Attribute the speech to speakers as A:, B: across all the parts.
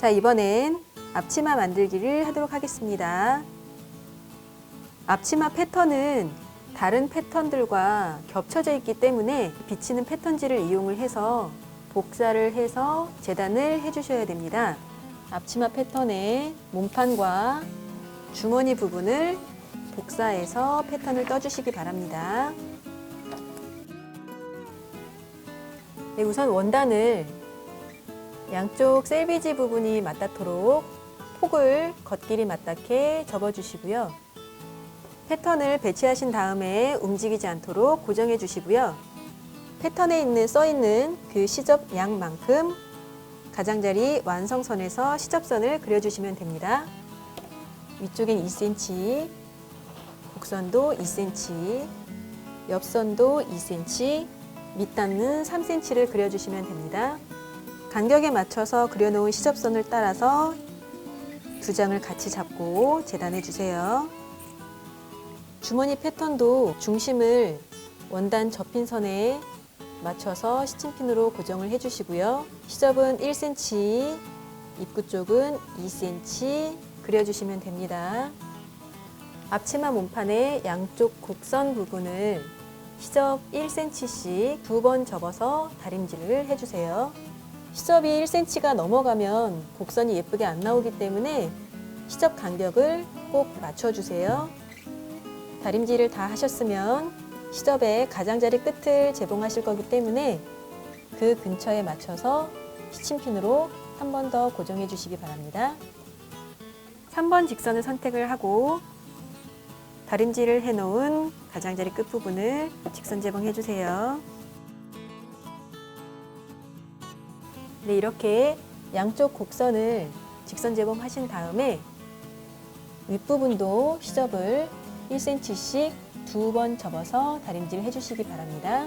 A: 자, 이번엔 앞치마 만들기를 하도록 하겠습니다. 앞치마 패턴은 다른 패턴들과 겹쳐져 있기 때문에 비치는 패턴지를 이용을 해서 복사를 해서 재단을 해주셔야 됩니다. 앞치마 패턴의 몸판과 주머니 부분을 복사해서 패턴을 떠주시기 바랍니다. 네, 우선 원단을 양쪽 셀비지 부분이 맞닿도록 폭을 겉길이 맞닿게 접어주시고요. 패턴을 배치하신 다음에 움직이지 않도록 고정해 주시고요. 패턴에 있는 써 있는 그 시접 양만큼 가장자리 완성선에서 시접선을 그려주시면 됩니다. 위쪽엔 2cm, 곡선도 2cm, 옆선도 2cm, 밑단은 3cm를 그려주시면 됩니다. 간격에 맞춰서 그려놓은 시접선을 따라서 두 장을 같이 잡고 재단해 주세요. 주머니 패턴도 중심을 원단 접힌 선에 맞춰서 시침핀으로 고정을 해주시고요. 시접은 1cm, 입구 쪽은 2cm 그려주시면 됩니다. 앞치마 몸판의 양쪽 곡선 부분을 시접 1cm씩 두 번 접어서 다림질을 해주세요. 시접이 1cm가 넘어가면 곡선이 예쁘게 안 나오기 때문에 시접 간격을 꼭 맞춰주세요. 다림질을 다 하셨으면 시접의 가장자리 끝을 재봉하실 거기 때문에 그 근처에 맞춰서 시침핀으로 한 번 더 고정해 주시기 바랍니다. 3번 직선을 선택을 하고 다림질을 해놓은 가장자리 끝부분을 직선 재봉해 주세요. 네, 이렇게 양쪽 곡선을 직선 재봉하신 다음에 윗부분도 시접을 1cm씩 두 번 접어서 다림질 해주시기 바랍니다.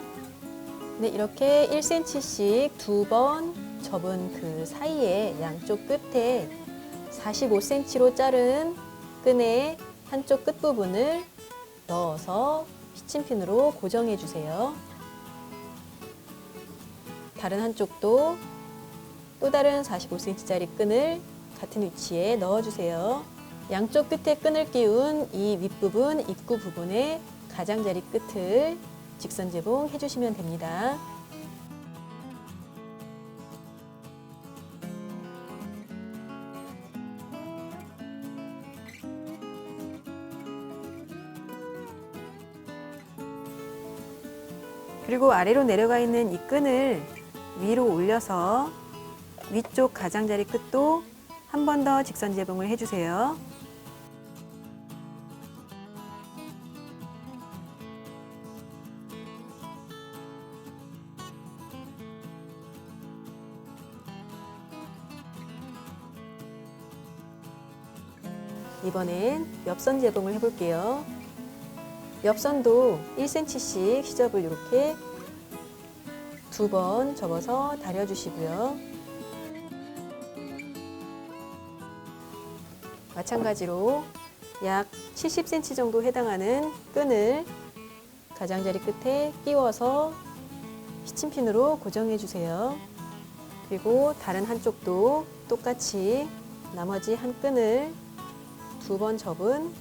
A: 네, 이렇게 1cm씩 두 번 접은 그 사이에 양쪽 끝에 45cm로 자른 끈의 한쪽 끝부분을 넣어서 시침핀으로 고정해 주세요. 다른 한쪽도 또 다른 45cm짜리 끈을 같은 위치에 넣어주세요. 양쪽 끝에 끈을 끼운 이 윗부분, 입구 부분에 가장자리 끝을 직선 재봉 해주시면 됩니다. 그리고 아래로 내려가 있는 이 끈을 위로 올려서 위쪽 가장자리 끝도 한 번 더 직선 재봉을 해주세요. 이번엔 옆선 재봉을 해볼게요. 옆선도 1cm씩 시접을 이렇게 두 번 접어서 다려주시고요. 마찬가지로 약 70cm 정도 해당하는 끈을 가장자리 끝에 끼워서 시침핀으로 고정해 주세요. 그리고 다른 한쪽도 똑같이 나머지 한 끈을 두 번 접은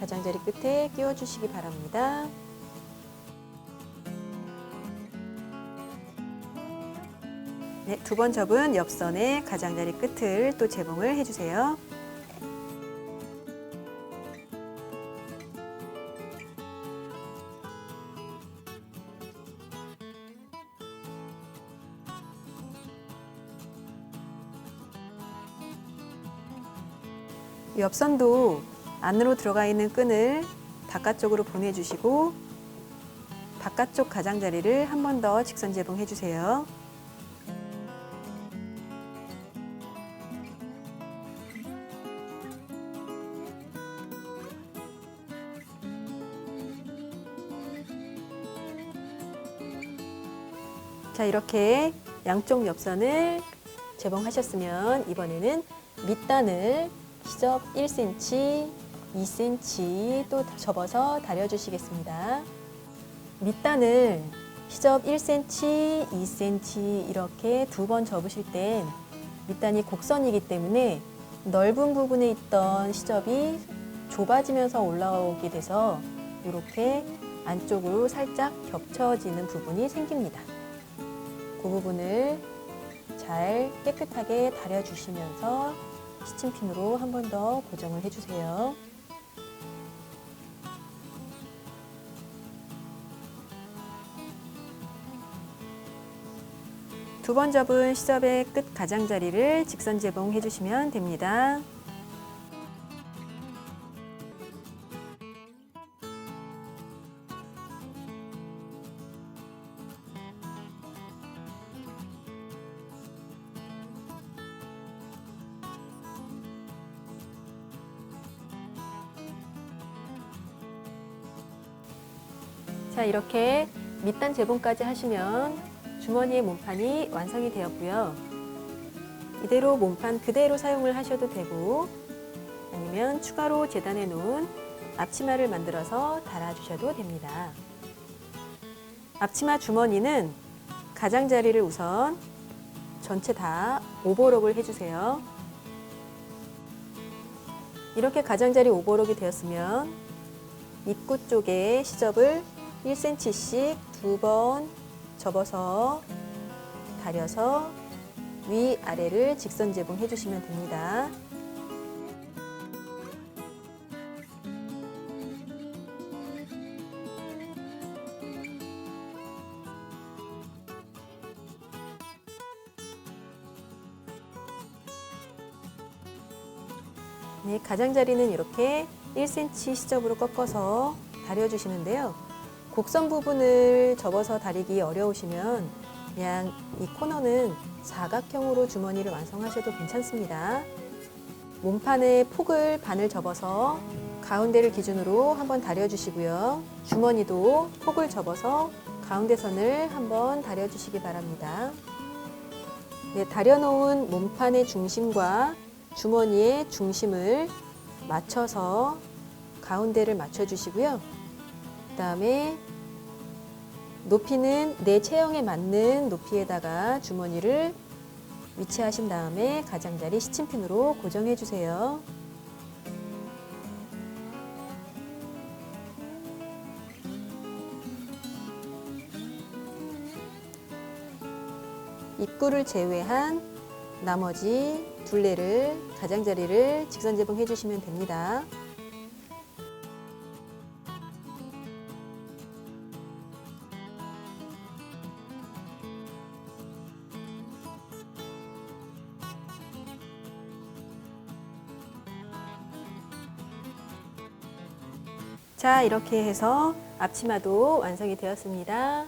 A: 가장자리 끝에 끼워 주시기 바랍니다. 네, 두 번 접은 옆선의 가장자리 끝을 또 재봉을 해주세요. 옆선도 안으로 들어가 있는 끈을 바깥쪽으로 보내주시고 바깥쪽 가장자리를 한 번 더 직선 재봉해 주세요. 자, 이렇게 양쪽 옆선을 재봉하셨으면 이번에는 밑단을 시접 1cm, 2cm 또 접어서 다려주시겠습니다. 밑단을 시접 1cm, 2cm 이렇게 두 번 접으실 땐 밑단이 곡선이기 때문에 넓은 부분에 있던 시접이 좁아지면서 올라오게 돼서 이렇게 안쪽으로 살짝 겹쳐지는 부분이 생깁니다. 그 부분을 잘 깨끗하게 다려주시면서 시침핀으로 한 번 더 고정을 해주세요. 두 번 접은 시접의 끝 가장자리를 직선 재봉해 주시면 됩니다. 자, 이렇게 밑단 재봉까지 하시면 주머니의 몸판이 완성이 되었고요. 이대로 몸판 그대로 사용을 하셔도 되고 아니면 추가로 재단해 놓은 앞치마를 만들어서 달아주셔도 됩니다. 앞치마 주머니는 가장자리를 우선 전체 다 오버록을 해주세요. 이렇게 가장자리 오버록이 되었으면 입구 쪽에 시접을 1cm씩 두 번 접어서 다려서 위 아래를 직선 재봉해 주시면 됩니다. 네, 가장자리는 이렇게 1cm 시접으로 꺾어서 다려주시는데요. 곡선 부분을 접어서 다리기 어려우시면 그냥 이 코너는 사각형으로 주머니를 완성하셔도 괜찮습니다. 몸판의 폭을 반을 접어서 가운데를 기준으로 한번 다려주시고요. 주머니도 폭을 접어서 가운데 선을 한번 다려주시기 바랍니다. 네, 다려놓은 몸판의 중심과 주머니의 중심을 맞춰서 가운데를 맞춰주시고요. 그 다음에 높이는 내 체형에 맞는 높이에다가 주머니를 위치하신 다음에 가장자리 시침핀으로 고정해 주세요. 입구를 제외한 나머지 둘레를 가장자리를 직선 재봉해 주시면 됩니다. 자, 이렇게 해서 앞치마도 완성이 되었습니다.